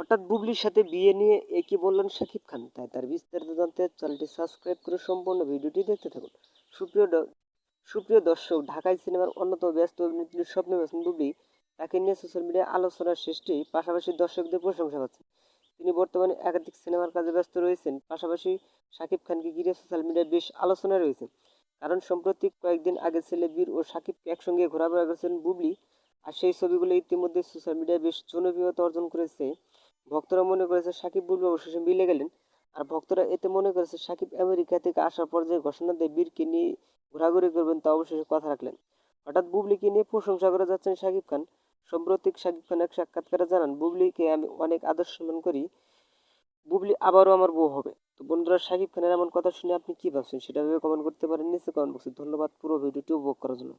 হঠাৎ বুবলির সাথে বিয়ে নিয়ে একই বললেন শাকিব খান? তাই তার বিস্তারিত জানতে চ্যানেলটি সাবস্ক্রাইব করে সম্পূর্ণ ভিডিওটি দেখতে থাকুন। সুপ্রিয় সুপ্রিয় দর্শক, ঢাকাই সিনেমার অন্যতম ব্যস্ত অভিনেত্রী স্বপ্ন বেছেন বুবলি তাকে নিয়ে সোশ্যাল মিডিয়ায় আলোচনার সৃষ্টি, পাশাপাশি দর্শকদের প্রশংসা পাচ্ছেন তিনি বর্তমানে একাধিক সিনেমার কাজে ব্যস্ত রয়েছেন, পাশাপাশি শাকিব খানকে ঘিরে সোশ্যাল মিডিয়ায় বেশ আলোচনায় রয়েছে। কারণ সম্প্রতি কয়েকদিন আগে ছেলে বীর ও শাকিবকে একসঙ্গে ঘোরাফেরা করেছেন বুবলি, আর সেই ছবিগুলো ইতিমধ্যে সোশ্যাল মিডিয়ায় বেশ জনপ্রিয়তা অর্জন করেছে। ভক্তরা মনে করেছে সাকিব বুবলি অবশেষে মিলে গেলেন। আর ভক্তরা এতে মনে করেছে সাকিব আমেরিকা থেকে আসার পর যে ঘোষণা দেয়, বীরকে নিয়ে ঘোরাঘুরি করবেন তা অবশেষে কথা রাখলেন। হঠাৎ বুবলিকে নিয়ে প্রশংসা করে যাচ্ছেন শাকিব খান। সম্প্রতি শাকিব খান এক সাক্ষাৎকারে জানান, বুবলিকে আমি অনেক আদর সম্মান করি। বুবলি আবারও আমার বউ হবে। তো বন্ধুরা শাকিব খানের এমন কথা শুনে আপনি কি ভাবছেন? সেটা ভেবে কমেন্ট করতে পারেন নিচে কমেন্ট বক্সে ধন্যবাদ পুরো ভিডিওটি উপভোগ করার জন্য।